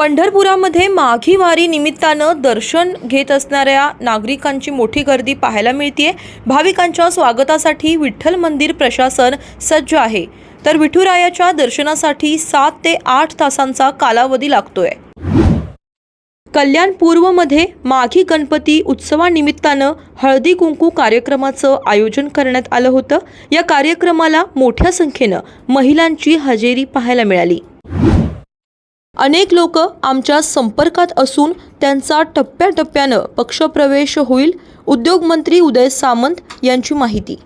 पंढरपुरामध्ये माघी वारी निमित्तानं दर्शन घेत असणाऱ्या नागरिकांची मोठी गर्दी पाहायला मिळतीये. भाविकांच्या स्वागतासाठी विठ्ठल मंदिर प्रशासन सज्ज आहे. तर विठुरायाच्या दर्शनासाठी सात ते आठ तासांचा कालावधी लागतोय. कल्याण पूर्वमध्ये माघी गणपती उत्सवानिमित्तानं हळदी कुंकू कार्यक्रमाचं आयोजन करण्यात आलं होतं. या कार्यक्रमाला मोठ्या संख्येनं महिलांची हजेरी पाहायला मिळाली. अनेक लोक आमच्या संपर्कात असून त्यांचा टप्प्याटप्प्यानं पक्षप्रवेश होईल उद्योगमंत्री उदय सामंत यांची माहिती.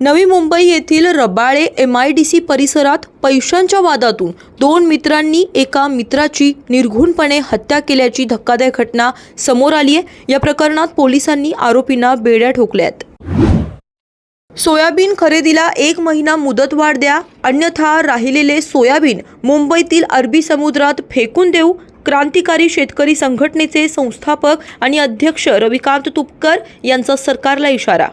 नवी मुंबई येथील Rabale M I D C परिसरात पैशांच्या वादातून दोन मित्रांनी एका मित्राची निर्घुणपणे हत्या केल्याची धक्कादायक घटना समोर आली आहे या प्रकरणात पोलिसांनी आरोपींना बेड्या ठोकल्यात. सोयाबीन खरेदीला एक महिना मुदतवाढ द्या अन्यथा राहिलेले सोयाबीन मुंबईतील अरबी समुद्रात फेकून देऊ क्रांतिकारी शेतकरी संघटनेचे संस्थापक आणि अध्यक्ष रविकांत तुपकर यांचा सरकारला इशारा.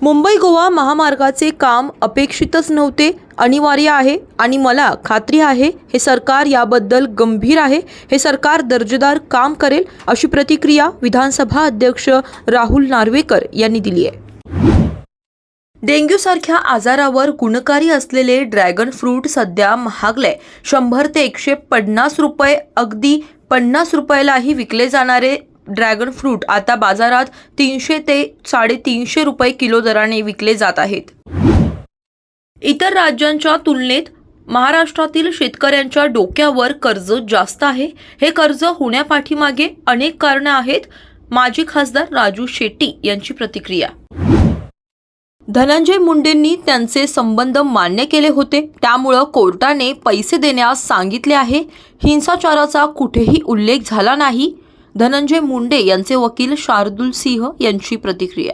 मुंबई गोवा महामार्गाचे काम अपेक्षितच नव्हते अनिवार्य आहे आणि मला खात्री आहे हे सरकार याबद्दल गंभीर आहे हे सरकार दर्जेदार काम करेल अशी प्रतिक्रिया विधानसभा अध्यक्ष राहुल नार्वेकर यांनी दिली आहे. डेंग्यूसारख्या आजारावर गुणकारी असलेले ड्रॅगन फ्रूट सध्या महागले. शंभर ते एकशे पन्नास रुपये अगदी पन्नास रुपयालाही विकले जाणारे ड्रॅगन फ्रूट आता बाजारात तीनशे ते साडेतीनशे रुपये किलो दराने विकले जात आहेत. इतर राज्यांच्या तुलनेत महाराष्ट्रातील शेतकऱ्यांच्या डोक्यावर कर्ज जास्त आहे. हे कर्ज होण्यापाठीमागे अनेक कारणं आहेत. माजी खासदार राजू शेट्टी यांची प्रतिक्रिया. धनंजय मुंडेंनी त्यांचे संबंध मान्य केले होते. त्यामुळं कोर्टाने पैसे देण्यास सांगितले आहे. हिंसाचाराचा कुठेही उल्लेख झाला नाही. धनंजय मुंडे यांचे वकील शार्दुल सिंह यांची प्रतिक्रिया.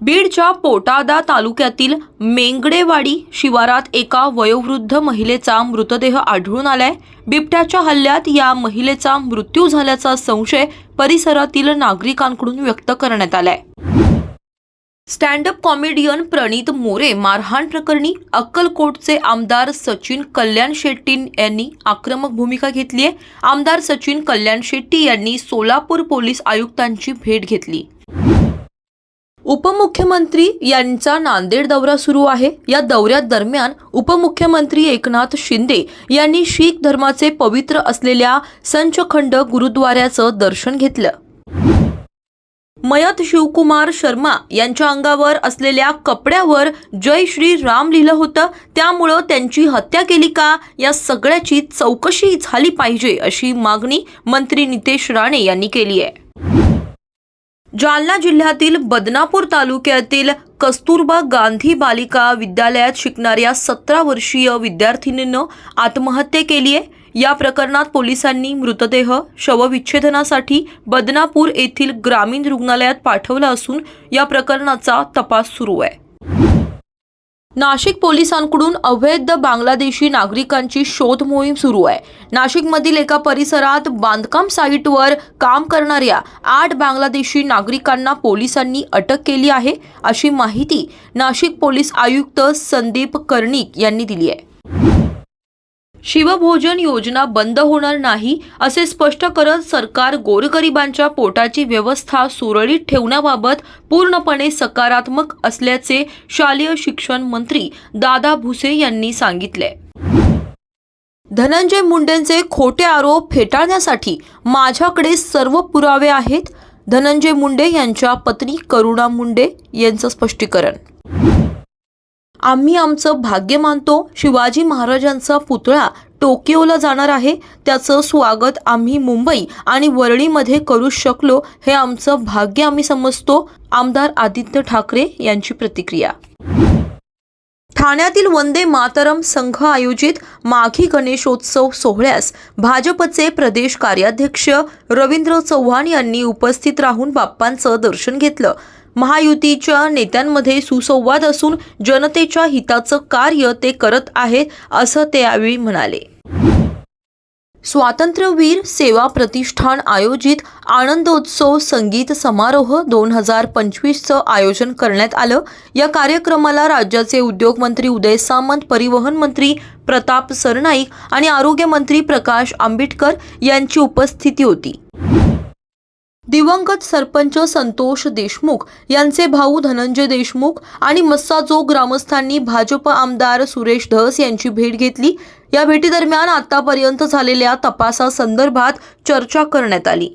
बीडच्या पोटादा तालुक्यातील मेंगडेवाडी शिवारात एका वयोवृद्ध महिलेचा मृतदेह आढळून आलाय. बिबट्याच्या हल्ल्यात या महिलेचा मृत्यू झाल्याचा संशय परिसरातील नागरिकांकडून व्यक्त करण्यात आलाय. स्टँडअप कॉमेडियन प्रणित मोरे मारहाण प्रकरणी अक्कलकोटचे आमदार सचिन कल्याण शेट्टी यांनी आक्रमक भूमिका घेतली आहे. आमदार सचिन कल्याण शेट्टी यांनी सोलापूर पोलीस आयुक्तांची भेट घेतली. उपमुख्यमंत्री यांचा नांदेड दौरा सुरू आहे. या दौऱ्यात दरम्यान उपमुख्यमंत्री एकनाथ शिंदे यांनी शीख धर्माचे पवित्र असलेल्या संचखंड गुरुद्वाऱ्याचं दर्शन घेतलं. मयत शिवकुमार शर्मा यांच्या अंगावर असलेल्या कपड्यावर जय श्री राम लिहिलं होतं. त्यामुळं त्यांची हत्या केली का? या सगळ्याची चौकशी झाली पाहिजे अशी मागणी मंत्री नितेश राणे यांनी केली आहे. जालना जिल्ह्यातील बदनापूर तालुक्यातील कस्तुरबा गांधी बालिका विद्यालयात शिकणाऱ्या सतरा वर्षीय विद्यार्थिनीनं आत्महत्या केली आहे. या प्रकरणात पोलिसांनी मृतदेह शवविच्छेदनासाठी बदनापूर येथील ग्रामीण रुग्णालयात पाठवला असून या प्रकरणाचा तपास सुरू आहे. नाशिक पोलिसांकडून अवैध बांगलादेशी नागरिकांची शोध मोहीम सुरू आहे. नाशिकमधील एका परिसरात बांधकाम साईटवर काम करणाऱ्या आठ बांगलादेशी नागरिकांना पोलिसांनी अटक केली आहे अशी माहिती नाशिक पोलीस आयुक्त संदीप कर्णिक यांनी दिली आहे. शिवभोजन योजना बंद होणार नाही असे स्पष्ट करत सरकार गोरगरिबांच्या पोटाची व्यवस्था सुरळीत ठेवण्याबाबत पूर्णपणे सकारात्मक असल्याचे शालेय शिक्षण मंत्री दादा भुसे यांनी सांगितले. धनंजय मुंडेंचे खोटे आरोप फेटाळण्यासाठी माझ्याकडे सर्व पुरावे आहेत धनंजय मुंडे यांच्या पत्नी करुणा मुंडे यांचं स्पष्टीकरण. आम्ही आमचं भाग्य मानतो. शिवाजी महाराजांचा पुतळा टोकियोला जाणार आहे. त्याचं स्वागत आम्ही मुंबई आणि वरळीमध्ये करू शकलो हे आमचं भाग्य आम्ही समजतो. आमदार आदित्य ठाकरे यांची प्रतिक्रिया. ठाण्यातील वंदे मातरम संघ आयोजित माघी गणेशोत्सव सोहळ्यास भाजपचे प्रदेश कार्याध्यक्ष रवींद्र चव्हाण यांनी उपस्थित राहून बाप्पांचं दर्शन घेतलं. महायुतीच्या नेत्यांमध्ये सुसंवाद असून जनतेच्या हिताचं कार्य ते करत आहेत असं ते यावेळी म्हणाले. स्वातंत्र्यवीर सेवा प्रतिष्ठान आयोजित आनंदोत्सव संगीत समारोह दोन हजार पंचवीसचं आयोजन करण्यात आलं. या कार्यक्रमाला राज्याचे उद्योगमंत्री उदय सामंत परिवहन मंत्री प्रताप सरनाईक आणि आरोग्यमंत्री प्रकाश आंबेडकर यांची उपस्थिती होती. दिवंगत सरपंच संतोष देशमुख यांचे भाऊ धनंजय देशमुख आणि मस्साजो ग्रामस्थांनी भाजप आमदार सुरेश धस यांची भेट घेतली. या भेटीदरम्यान आतापर्यंत झालेल्या तपासासंदर्भात चर्चा करण्यात आली.